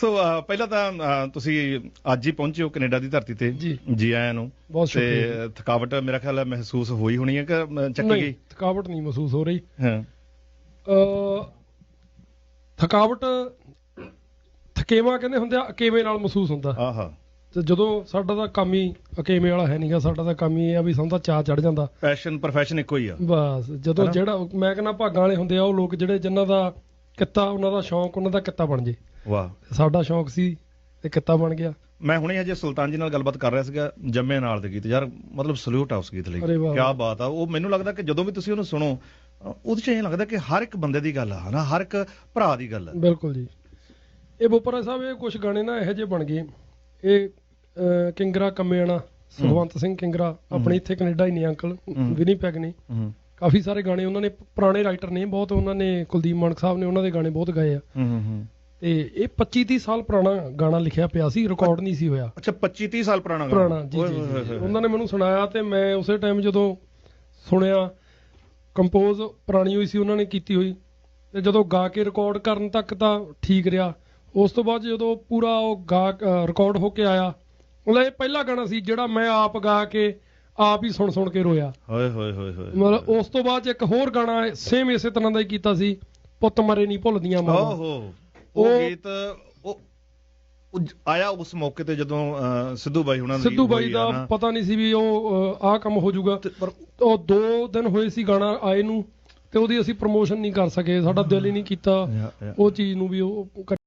ਸੋ ਅਹ, ਪਹਿਲਾਂ ਤਾਂ ਅਹ, ਤੁਸੀਂ ਅੱਜ ਹੀ ਪਹੁੰਚੇ ਹੋ ਕੈਨੇਡਾ ਦੀ ਧਰਤੀ ਤੇ ਜੀ। ਆਇਆਂ ਨੂੰ। ਬਹੁਤ ਸ਼ੁਕਰੀਆ ਤੇ ਥਕਾਵਟ ਮੇਰਾ ਖਿਆਲ ਹੈ ਮਹਿਸੂਸ ਹੋਈ ਹੋਣੀ ਹੈ ਕਿ ਚੱਕੀ ਨਹੀਂ ਗਈ? ਥਕਾਵਟ ਨਹੀਂ ਮਹਿਸੂਸ ਹੋ ਰਹੀ। ਹਾਂ। ਅ ਥਕਾਵਟ ਥਕੇਵਾ ਕਹਿੰਦੇ ਹੁੰਦੇ ਆ ਅਕੇਵੇਂ ਨਾਲ ਮਹਿਸੂਸ ਹੁੰਦਾ। ਆਹਾ। ਤੇ ਜਦੋਂ ਸਾਡਾ ਤਾਂ ਕੰਮ ਹੀ ਅਕੇਵੇਂ ਵਾਲਾ ਹੈ ਨਹੀਂਗਾ ਸਾਡਾ ਤਾਂ ਕੰਮ ਹੀ ਆ ਵੀ ਸਾਨੂੰ ਤਾਂ ਚਾਹ ਚੜ ਜਾਂਦਾ। ਪੈਸ਼ਨ profession ਇੱਕੋ ਹੀ ਆ। ਬਸ ਜਦੋਂ? ਜਿਹੜਾ ਮੈਂ ਕਹਿੰਦਾ ਭਾਗਾਂ ਵਾਲੇ ਹੁੰਦੇ ਆ ਉਹ ਲੋਕ ਜਿਹੜੇ ਜਿਨ੍ਹਾਂ ਦਾ ਕਿੱਤਾ ਉਹਨਾਂ ਦਾ ਸ਼ੌਂਕ ਉਹਨਾਂ ਦਾ ਕਿੱਤਾ ਬਣ ਜੇ। ਵਾਹ। ਸਾਡਾ ਸ਼ੌਂਕ ਸੀ ਤੇ ਕਿੱਤਾ ਬਣ ਗਿਆ। ਮੈਂ ਹੁਣੇ ਅਜੇ ਸੁਲਤਾਨ ਜੀ ਨਾਲ ਗੱਲਬਾਤ ਕਰ ਰਿਹਾ ਸੀਗਾ ਜੰਮੇ ਨਾਲ ਦੇ ਗੀਤ। ਯਾਰ ਮਤਲਬ ਸਲੂਟ ਆ ਉਸ ਗੀਤ ਲਈ। ਕੀ ਬਾਤ ਆ। ਉਹ ਮੈਨੂੰ ਲੱਗਦਾ ਕਿ ਜਦੋਂ ਵੀ ਤੁਸੀਂ ਉਹਨੂੰ ਸੁਣੋ ਉਹਦੇ ਚ ਇਹ ਲੱਗਦਾ ਕਿ ਹਰ ਇੱਕ ਬੰਦੇ ਦੀ ਗੱਲ ਆ ਹਨਾ? ਹਰ ਇੱਕ ਭਰਾ ਦੀ ਗੱਲ ਆ। ਬਿਲਕੁਲ ਜੀ। ਇਹ ਬੋਪਰਾ ਸਾਹਿਬ ਇਹ ਕੁਝ ਗਾਣੇ ਨਾ ਇਹੋ ਜਿਹੇ ਬਣ ਗਏ। ਇਹ ਕਿੰਗਰਾ ਕੰਮੇਣਾ ਸੁਖਵੰਤ ਸਿੰਘ ਕਿੰਗਰਾ ਆਪਣੇ ਇੱਥੇ ਕੈਨੇਡਾ ਹੀ ਨੇ ਅੰਕਲ। ਵਿਨੀਪੈਗ ਨੇ ਹੂੰ। ਕਾਫੀ ਸਾਰੇ ਗਾਣੇ ਉਹਨਾਂ ਨੇ ਪੁਰਾਣੇ ਰਾਈਟਰ ਨੇ ਬਹੁਤ ਉਹਨਾਂ ਨੇ ਕੁਲਦੀਪ ਮਾਨਕ ਸਾਹਿਬ ਨੇ ਉਹਨਾਂ ਦੇ ਗਾਣੇ ਬਹੁਤ ਗਾਏ ਆ। ਹੂੰ ਹੂੰ ਤੇ ਇਹ 25 30 ਸਾਲ ਪੁਰਾਣਾ ਗਾਣਾ ਲਿਖਿਆ ਪਿਆ ਸੀ ਰਿਕਾਰਡ ਨਹੀਂ ਸੀ ਹੋਇਆ। ਅੱਛਾ 25 30 ਸਾਲ ਪੁਰਾਣਾ ਗਾਣਾ। ਪੁਰਾਣਾ ਜੀ ਜੀ। ਉਹਨਾਂ ਨੇ ਮੈਨੂੰ ਸੁਣਾਇਆ ਤੇ ਮੈਂ ਉਸੇ ਟਾਈਮ ਜਦੋਂ ਸੁਣਿਆ ਕੰਪੋਜ਼ ਪੁਰਾਣੀ ਹੋਈ ਸੀ ਉਹਨਾਂ ਨੇ ਕੀਤੀ ਹੋਈ। ਤੇ ਜਦੋਂ ਗਾ ਕੇ ਰਿਕਾਰਡ ਕਰਨ ਤੱਕ ਤਾਂ ਠੀਕ ਰਿਹਾ। ਉਸ ਤੋਂ ਬਾਅਦ ਜਦੋਂ ਪੂਰਾ ਉਹ ਗਾ ਰਿਕਾਰਡ ਹੋ ਕੇ ਆਇਆ ਮਤਲਬ ਇਹ ਪਹਿਲਾ ਗਾਣਾ ਸੀ ਜਿਹੜਾ ਮੈਂ ਆਪ ਗਾ ਕੇ ਆਪ ਹੀ ਸੁਣ ਸੁਣ ਕੇ ਰੋਇਆ। ਹੋਏ ਹੋਏ ਹੋਏ ਹੋਏ। ਮਤਲਬ ਉਸ ਤੋਂ ਬਾਅਦ ਇੱਕ ਹੋਰ ਗਾਣਾ ਸੇਮ ਇਸੇ ਤਰ੍ਹਾਂ ਦਾ ਹੀ ਕੀਤਾ ਸੀ ਪੁੱਤ ਮਰੇ ਨਹੀਂ ਭੁੱਲਦੀਆਂ ਮਾਵਾਂ। ਓਹੋ ਉਹ ਗੀਤ ਉਹ ਆਇਆ ਉਸ ਮੌਕੇ ਤੇ ਜਦੋਂ ਸਿੱਧੂ ਬਾਈ ਹੁਣਾਂ ਦੀ ਸਿੱਧੂ ਬਾਈ ਦਾ। ਪਤਾ ਨਹੀਂ ਸੀ ਵੀ ਉਹ ਆਹ ਕੰਮ ਹੋ ਜਾਊਗਾ। ਪਰ ਉਹ ਦੋ ਦਿਨ ਹੋਏ ਸੀ ਗਾਣਾ ਆਏ ਨੂੰ ਤੇ ਉਹਦੀ ਅਸੀਂ ਪ੍ਰੋਮੋਸ਼ਨ ਨਹੀਂ ਕਰ ਸਕੇ ਸਾਡਾ ਦਿਲ ਹੀ ਨਹੀਂ ਕੀਤਾ। ਉਹ ਚੀਜ਼ ਨੂੰ ਵੀ ਉਹ